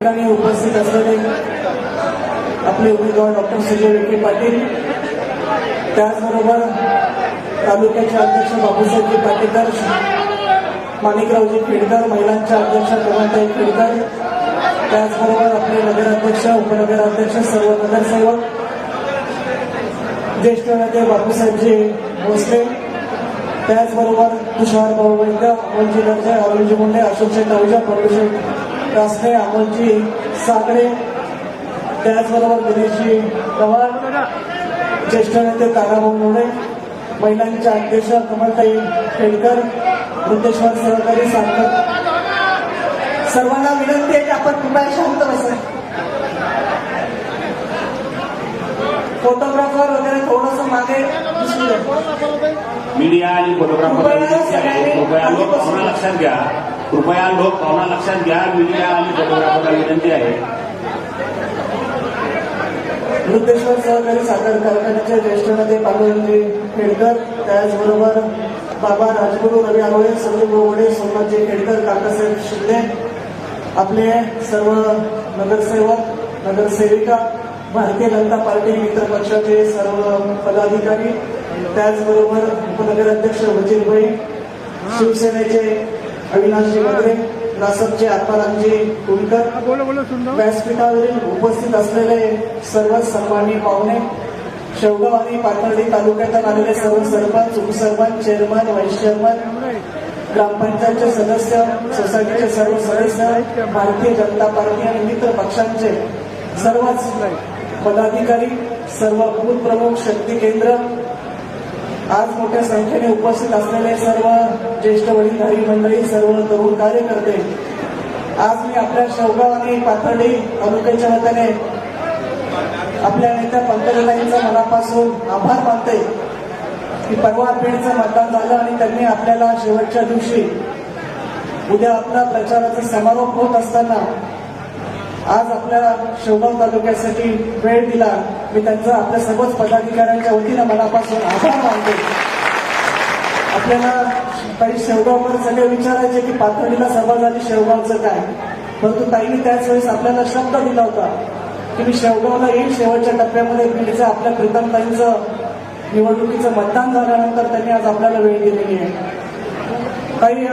ठिकाणी उपस्थित असलेले आपले उमेदवार डॉक्टर सुजय विखे पाटील त्याचबरोबर तालुक्याचे अध्यक्ष बापूसाहेबजी पाटीलकर माणिकरावजी खेडकर महिलांच्या अध्यक्ष कमलताई खेडकर त्याचबरोबर आपले नगराध्यक्ष उपनगराध्यक्ष सर्व नगरसेवक ज्येष्ठ नेते बापूसाहेबजी भोसले त्याचबरोबर तुषार भाऊ वैद्य अमोलजी दर्जे अरुणजी मुंडे अशोकजी नवजा प्रभूजी रासने अमोलजी सागरे त्याचबरोबर दिनेशजी पवार ज्येष्ठ नेते ताराभाऊ मोडे महिलांच्या अध्यक्ष कमलताई खेडकर वृद्धेश्वर सहकारी सार्थक सर्वांना विनंती आहे की आपण कृपया शांत बसा. फोटोग्राफर वगैरे थोडस मागे. मीडिया आणि फोटोग्राफर लक्षात घ्या. कृपया लोक भावना लक्षात घ्या. मीडिया आणि फोटोग्राफरला विनंती आहे. वृद्धेश्वर सहकारी साखर कारखान्याचे ज्येष्ठ नेते पांडुरंगजी खेडकर त्याचबरोबर बाबा राजगुरू रवी आरोळे संजय गोवडे सोमनाथजी खेडकर काकासाहेब शिंदे आपले सर्व नगरसेवक नगरसेविका भारतीय जनता पार्टी मित्र पक्षाचे सर्व पदाधिकारी त्याचबरोबर उपनगराध्यक्ष वजीरभाई शिवसेनेचे अविनाशजी मगरे रासपचे आत्मारामजी कुलकर व्यासपीठावरील उपस्थित असलेले सर्व सन्माननीय पाहुणे शेवगाव आणि पाथर्डी तालुक्यातून आलेले सर्व सरपंच उपसरपंच चेअरमन व्हाईस चेअरमन ग्रामपंचायतचे सदस्य सोसायटीचे सर्व सदस्य भारतीय जनता पार्टी आणि मित्र पक्षांचे सर्वच पदाधिकारी सर्व बूथ प्रमुख शक्ती केंद्र आज मोठ्या संख्येने उपस्थित असलेले सर्व ज्येष्ठ वडीलधारी मंडळी सर्व तरुण कार्यकर्ते आज मी आपल्या शेवगाव आणि पाथर्डी तालुक्याच्या वतीने आपल्या नेत्या पंतप्रधानांचा मनापासून आभार मानते की परवा पेठचं मतदान झालं आणि त्यांनी आपल्याला शेवटच्या दिवशी उद्या आपला प्रचाराचा समारोप होत असताना आज आपल्या शेवगाव तालुक्यासाठी वेळ दिला. मी त्यांचा आपल्या सर्वच पदाधिकाऱ्यांच्या वतीनं मनापासून आभार मानतो. आपल्याला काही शेवगावकर सगळे विचारायचे की पाथर्डीला सभा झाली शेवगावचं काय? परंतु ताईने त्याच वेळेस आपल्याला शब्द दिला होता की मी शेवगावला येईल शेवटच्या टप्प्यामध्ये. बीडचं आपल्या प्रीतमताईंचं निवडणुकीचं मतदान झाल्यानंतर त्यांनी आज आपल्याला वेळ दिलेली आहे. काही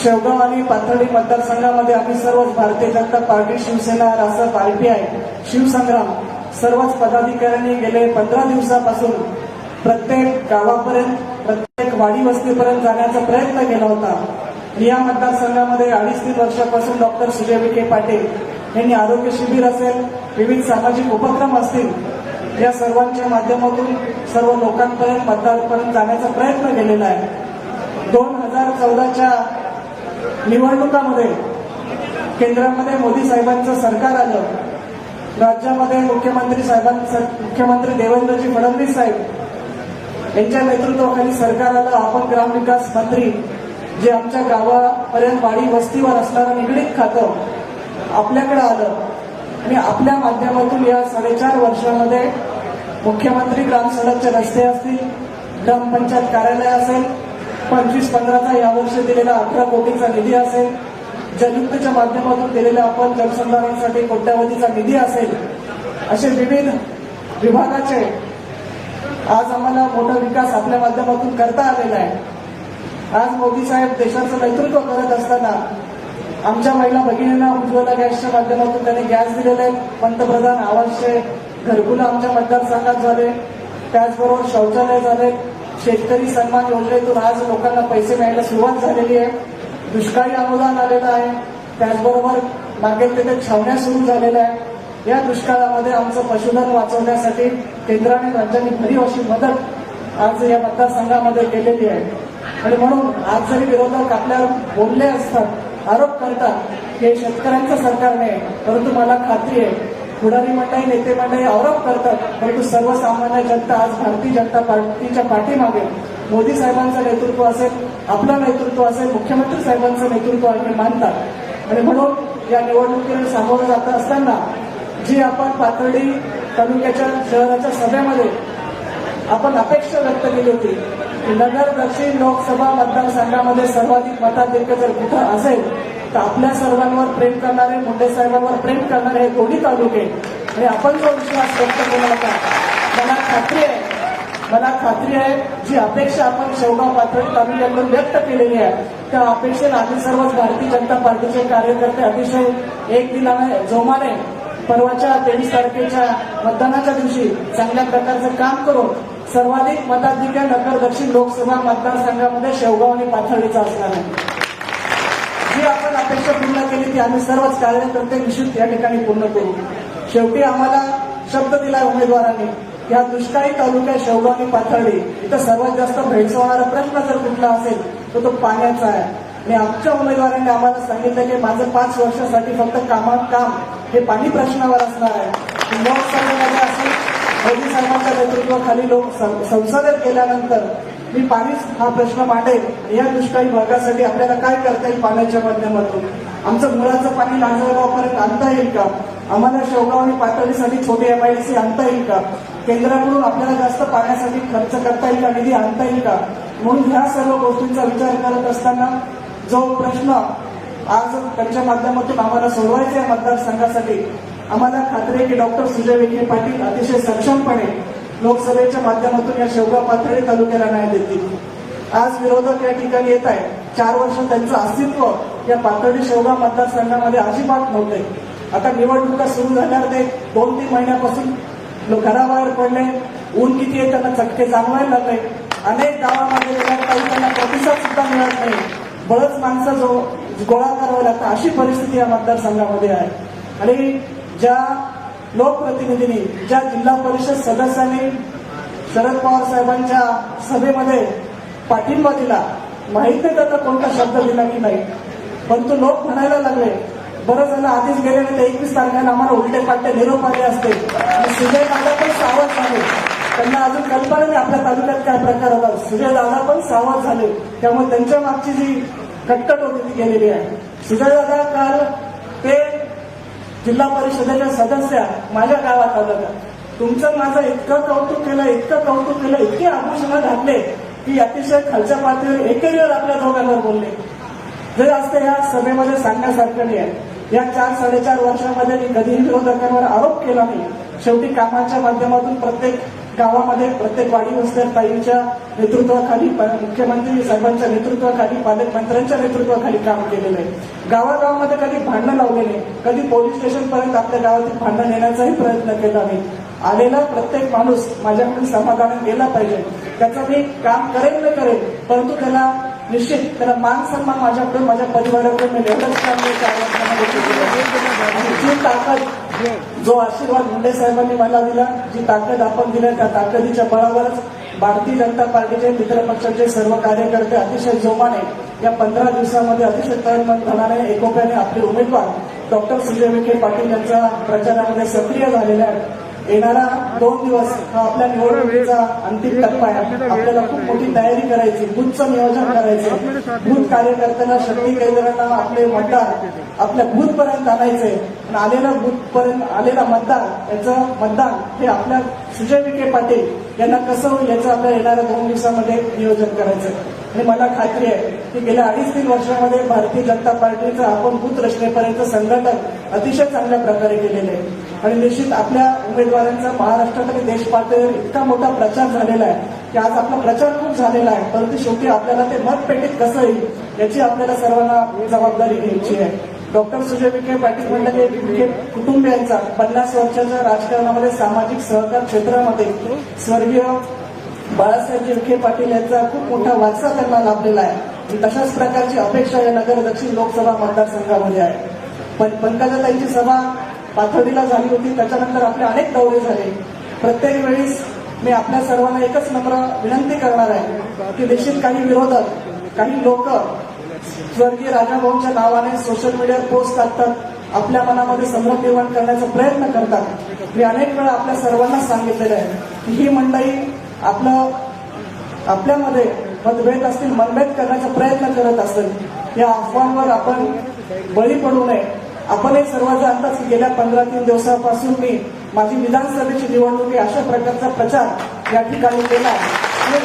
शेवगाव आणि पाथर्डी मतदारसंघामध्ये आम्ही सर्वच भारतीय जनता पार्टी शिवसेना रासप आरपीआय शिवसंग्राम सर्वच पदाधिकाऱ्यांनी गेले पंधरा दिवसापासून प्रत्येक गावापर्यंत प्रत्येक वाडी वस्तीपर्यंत जाण्याचा प्रयत्न केला होता. या मतदारसंघामध्ये अडीच तीन वर्षापासून डॉक्टर सुजय विखे पाटील यांनी आरोग्य शिबिर असेल विविध सामाजिक उपक्रम असतील या सर्वांच्या माध्यमातून सर्व लोकांपर्यंत मतदारपर्यंत जाण्याचा प्रयत्न केलेला आहे. दोन हजार चौदाच्या निवडणुकामध्ये केंद्रामध्ये मोदी साहेबांचं सरकार आलं राज्यामध्ये मुख्यमंत्री साहेबांचं मुख्यमंत्री देवेंद्रजी फडणवीस साहेब यांच्या नेतृत्वाखाली सरकार आलं. आपण ग्रामविकास मंत्री जे आमच्या गावापर्यंत वाडी वस्तीवर असणारं निगडीत खातं आपल्याकडे आलं. आणि आपल्या माध्यमातून या साडेचार वर्षामध्ये मुख्यमंत्री ग्रामसडकचे रस्ते असतील ग्रामपंचायत कार्यालय असेल पंचवीस पंधराचा यावर्षी दिलेला अकरा कोटीचा निधी असेल. जलयुक्तच्या माध्यमातून दिलेला आपण जलसंधारणासाठी कोट्यावधीचा निधी असेल असे विविध विभागाचे आज आम्हाला मोठा विकास आपल्या माध्यमातून करता आलेला आहे. आज मोदी साहेब देशाचं नेतृत्व करत असताना आमच्या महिला भगिनींना उज्ज्वला गॅसच्या माध्यमातून त्यांनी गॅस दिलेले पंतप्रधान आवासचे घरकुल आमच्या मतदारसंघात झाले. त्याचबरोबर शौचालय झाले. शेतकरी सन्मान योजनेतून आज लोकांना पैसे मिळायला सुरुवात झालेली आहे. दुष्काळी अनुदान आलेलं आहे. त्याचबरोबर मागेल तिथे छावण्या सुरू झालेल्या आहेत. या दुष्काळामध्ये आमचं पशुधन वाचवण्यासाठी केंद्राने राज्यांनी भरीव अशी मदत आज या मतदारसंघामध्ये केलेली आहे. आणि म्हणून आज जरी विरोधक आपल्यावर बोलले असतात आरोप करतात की हे शेतकऱ्यांचं सरकार नाही परंतु मला खात्री आहे पुढारी मंडळी नेते मंडळी आरोप करतात परंतु सर्वसामान्य जनता आज भारतीय जनता पार्टीच्या पाठीमागे. मोदी साहेबांचं नेतृत्व असेल आपलं नेतृत्व असेल मुख्यमंत्री साहेबांचं नेतृत्व आम्ही मानतात. आणि म्हणून या निवडणुकीला सामोरं जात असताना जी आपण पातळी तालुक्याच्या शहराच्या सभेमध्ये आपण अपेक्षा व्यक्त केली होती की नगर दक्षिण लोकसभा मतदारसंघामध्ये सर्वाधिक मताधिक्य जर कुठं असेल तर आपल्या सर्वांवर प्रेम करणारे मुंडे साहेबांवर प्रेम करणारे हे दोन्ही तालुके आणि आपण जो विश्वास व्यक्त केला होता मला खात्री आहे मला खात्री आहे जी अपेक्षा आपण शेवगाव पाथर्डी तालुक्यातून व्यक्त केलेली आहे त्या अपेक्षेला आम्ही सर्वच भारतीय जनता पार्टीचे कार्यकर्ते अतिशय एक दिलाने जोमाने परवाच्या तेवीस तारखेच्या मतदानाच्या दिवशी चांगल्या प्रकारचं काम करून सर्वाधिक मताधिक्य नगर दक्षिण लोकसभा मतदारसंघामध्ये शेवगाव आणि पाथर्डीचा असणार आहे. की आम्ही सर्वच कार्यकर्ते निश्चित या ठिकाणी पूर्ण करू. शेवटी आम्हाला शब्द दिलाय उमेदवारांनी या दुष्काळी तालुक्यात शेवगाव पाथर्डी इथं सर्वात जास्त भेडसवणारा प्रश्न जर कुठला असेल तर तो पाण्याचा आहे. आणि आमच्या उमेदवारांनी आम्हाला सांगितलं की माझं पाच वर्षासाठी फक्त कामात काम हे पाणी प्रश्नावर असणार आहे. लोकसभेमध्ये असेल मोदी साहेबांच्या नेतृत्वाखाली लोक सं- संसदेत गेल्यानंतर मी पाणीच हा प्रश्न मांडेल. या दुष्काळी भागासाठी आपल्याला काय करता येईल पाण्याच्या माध्यमातून? आमचं मुळाचं पाणी लांजळगावपर्यंत आणता येईल का? आम्हाला शेवगाव आणि पातळीसाठी छोटी एमआयडीसी आणता येईल का? केंद्राकडून आपल्याला जास्त पाण्यासाठी खर्च करता येईल का? निधी आणता येईल का? म्हणून ह्या सर्व गोष्टींचा विचार करत असताना जो प्रश्न आज त्यांच्या माध्यमातून आम्हाला सोडवायचा आहे मतदारसंघासाठी आम्हाला खात्री आहे की डॉक्टर सुजय विखे पाटील अतिशय सक्षमपणे लोकसभेच्या माध्यमातून या शेवगाव पातळी तालुक्याला न्याय देतील. आज विरोधक या ठिकाणी येत आहे चार वर्ष त्यांचं अस्तित्व या पाथर्डी शेवगाव मतदारसंघामध्ये अजिबात नव्हते. आता निवडणुका सुरू झाल्यावर ते दोन तीन महिन्यापासून घराबाहेर पडले. ऊन किती आहे त्यांना चटके जाणवायला लागले. अनेक गावामध्ये काही त्यांना प्रतिसाद सुद्धा मिळत नाही. बळच माणसं जो गोळा करावं लागतं अशी परिस्थिती या मतदारसंघामध्ये आहे. आणि ज्या लोकप्रतिनिधींनी ज्या जिल्हा परिषद सदस्यांनी शरद पवार साहेबांच्या सभेमध्ये पाठिंबा दिला माहीत नाही त्याचा कोणता शब्द दिला की नाही. परंतु लोक म्हणायला लागले बरं झालं आधीच गेले नाही तर एकवीस तारखेला आम्हाला उलटे पाट्टे निरोप आले असते. आणि सुजय दादा पण सावध झाले. त्यांना अजून कल्पना नाही आपल्या तालुक्यात काय प्रकार होता सुजय दादा पण सावध झाले. त्यामुळे त्यांच्या मागची जी कटकट होती ती गेलेली आहे. सुजय दादा काल ते जिल्हा परिषदेच्या सदस्या माझ्या गावात आलं का तुमचं माझं इतकं कौतुक केलं इतकं कौतुक केलं इतके आभूषणं घातले की अतिशय खालच्या पातळीवर एकेरीवर आपल्या दोघांवर बोलले. हे असते या सभेमध्ये सांगण्यासारखं नाही आहे. या चार साडेचार वर्षामध्ये मी कधीही विरोधकांवर आरोप केला नाही. शेवटी कामाच्या माध्यमातून प्रत्येक गावामध्ये प्रत्येक वाडी वस्त्यात ताईंच्या नेतृत्वाखाली मुख्यमंत्री साहेबांच्या नेतृत्वाखाली पालकमंत्र्यांच्या नेतृत्वाखाली काम केलेलं आहे. गावागावामध्ये कधी भांडणं लावलेले कधी पोलीस स्टेशन पर्यंत आपल्या गावातील भांडण नेण्याचाही प्रयत्न केला नाही. आलेला प्रत्येक माणूस माझ्याकडून समाधान गेला पाहिजे. त्याचं मी काम करेल न करेल परंतु त्याला निश्चित. त्याला मान सन्मान माझ्याकडून माझ्या परिवाराकडून मी एवढंच जी ताकद जो आशीर्वाद मुंडे साहेबांनी मला दिला जी ताकद आपण दिली त्या ताकदीच्या बळावरच भारतीय जनता पार्टीचे मित्रपक्षाचे सर्व कार्यकर्ते अतिशय जोमाने या पंधरा दिवसामध्ये अतिशय तळमळ एकोप्याने आपले उमेदवार डॉक्टर सुजय विखे पाटील यांच्या प्रचारामध्ये सक्रिय झालेले आहेत. येणारा दोन दिवस हा आपल्या निवडणुकीचा अंतिम टप्पा आहे. आपल्याला खूप मोठी तयारी करायची बूथचं नियोजन करायचं. बूथ कार्यकर्त्यांना शक्ती केंद्रांना आपले मतदार आपल्या बूथपर्यंत आणायचे आणि आलेला बूथपर्यंत आलेला मतदार याचं मतदान हे आपल्या सुजय विखे पाटील यांना कसं होईल याचं आपल्या येणाऱ्या दोन दिवसामध्ये नियोजन करायचं आणि मला खात्री आहे की गेल्या अडीच तीन वर्षामध्ये भारतीय जनता पार्टीचं आपण बूथ रचनेपर्यंत संघटन अतिशय चांगल्या प्रकारे केलेलं आहे. आणि निश्चित आपल्या उमेदवारांचा महाराष्ट्रात आणि देश पातळीवर इतका मोठा प्रचार झालेला आहे की आज आपला प्रचार खूप झालेला आहे. परंतु शेवटी आपल्याला ते मतपेटीत कसं येईल याची आपल्याला सर्वांना जबाबदारी घ्यायची आहे. डॉक्टर सुजय विखे पाटील म्हणलं हे विखे कुटुंबियांचा पन्नास वर्षाच्या राजकारणामध्ये सामाजिक सहकार क्षेत्रामध्ये स्वर्गीय बाळासाहेब विखे पाटील यांचा खूप मोठा वारसा त्यांना लाभलेला आहे. तशाच प्रकारची अपेक्षा या नगर दक्षिण लोकसभा मतदारसंघामध्ये आहे. पण पंकजाताईंची सभा पाथर्डीला झाली होती त्याच्यानंतर आपले अनेक दौरे झाले. प्रत्येक वेळेस मी आपल्या सर्वांना एकच नम्र विनंती करणार आहे की देशात काही विरोधक काही लोक स्वर्गीय राजाभाऊंच्या नावाने सोशल मीडियावर पोस्ट टाकतात. आपल्या मनामध्ये संभ्रम निर्माण करण्याचा प्रयत्न करतात. मी अनेक वेळा आपल्या सर्वांना सांगितलेलं आहे की ही मंडळी आपलं आपल्यामध्ये मतभेद असतील मनभेद करण्याचा प्रयत्न करत असतील या अफवांवर आपण बळी पडू नये. आपण हे सर्व जाणतात की गेल्या पंधरा तीन दिवसापासून मी माझी विधानसभेची निवडणूक अशा प्रकारचा प्रचार या ठिकाणी केला आणि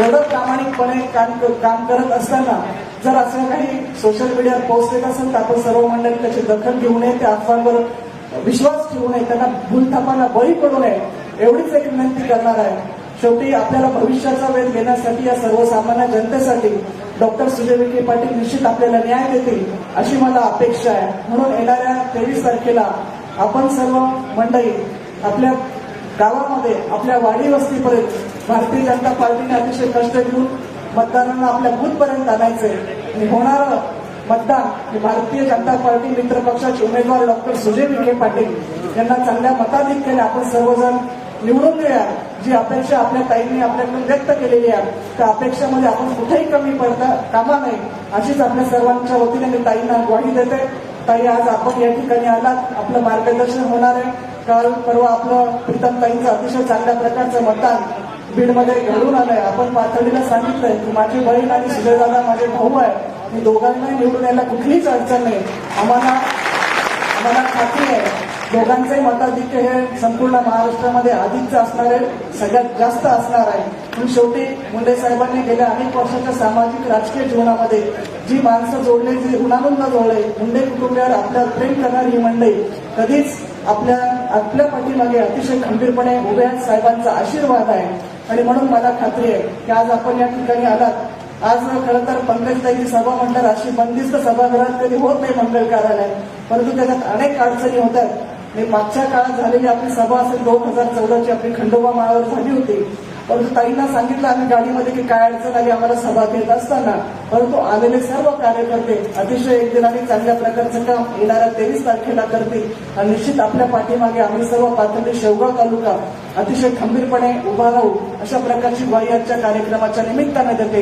एवढं प्रामाणिकपणे काम काम करत असताना जर असं काही सोशल मीडियावर पोस्ट येत असेल तर आपण सर्व मंडळी त्याची दखल घेऊ नये त्या अफवांवर विश्वास ठेवू नये त्यांना भूलथापांना बळी पडू नये एवढीच एक विनंती करणार आहे. शेवटी आपल्याला भविष्याचा वेध घेण्यासाठी या सर्वसामान्य जनतेसाठी डॉक्टर सुजय विखे पाटील निश्चित आपल्याला न्याय देतील अशी मला अपेक्षा आहे. म्हणून येणाऱ्या तेवीस तारखेला आपण सर्व मंडळी आपल्या गावामध्ये आपल्या वाडी वस्तीपर्यंत भारतीय जनता पार्टीने अतिशय कष्ट घेऊन मतदारांना आपल्या बूथपर्यंत आणायचंय. आणि होणारं मतदान हे भारतीय जनता पार्टी मित्र पक्षाचे उमेदवार डॉक्टर सुजय विखे पाटील यांना चांगल्या मताधिक्याने आपण सर्वजण निवडून देऊया जी अपेक्षा आपल्या ताईंनी आपल्याकडून व्यक्त केलेली आहे त्या अपेक्षामध्ये आपण कुठेही कमी पडता कामा नये अशीच आपल्या सर्वांच्या वतीने मी ताईंना ग्वाही देते ताई आज आपण या ठिकाणी आलात. आपलं मार्गदर्शन होणार आहे. काल परवा आपलं प्रीतम ताईंचं अतिशय चांगल्या प्रकारचं मतदान बीडमध्ये घडून आलंय. आपण पाथर्डीला सांगितलंय की माझी बहीण आणि सुजयदादा माझे भाऊ आहे. मी दोघांनाही निवडून यायला कुठलीच अडचण नाही. आम्हाला आम्हाला खात्री आहे. दोघांचे मताधिक्य हे संपूर्ण महाराष्ट्रामध्ये आधीच असणार आहे सगळ्यात जास्त असणार आहे. पण शेवटी मुंडे साहेबांनी गेल्या अनेक वर्षाच्या सामाजिक राजकीय जीवनामध्ये जी माणसं जोडले जी उन्हाळून जोडले मुंडे कुटुंबियावर आपल्या प्रेम करणारी ही मंडळी कधीच आपल्या आपल्या पाठीमागे अतिशय खंबीरपणे उभ्या साहेबांचा आशीर्वाद आहे. आणि म्हणून मला खात्री आहे की आज आपण या ठिकाणी आलात. आज खरं तर पंकजताईची सभा म्हटल्यावर अशी बंदिस्त सभागृहात कधी होत नाही मंगल कार्यालयात परंतु त्याच्यात अनेक अडचणी होतात आणि मागच्या काळात झालेली आपली सभा असेल दोन हजार चौदाची आपली खंडोबा माळावर झाली होती. परंतु ताईंना सांगितलं आम्ही गाडीमध्ये की काय अडचण आली आम्हाला सभा घेत असताना. परंतु आलेले सर्व कार्यकर्ते अतिशय एक दिनाने चांगल्या प्रकारचं काम येणाऱ्या तेवीस तारखेला करतील. आणि निश्चित आपल्या पाठीमागे आम्ही सर्व पातळी शेवगाव तालुका अतिशय खंबीरपणे उभा राहू अशा प्रकारची ग्वाही आजच्या कार्यक्रमाच्या निमित्ताने देते.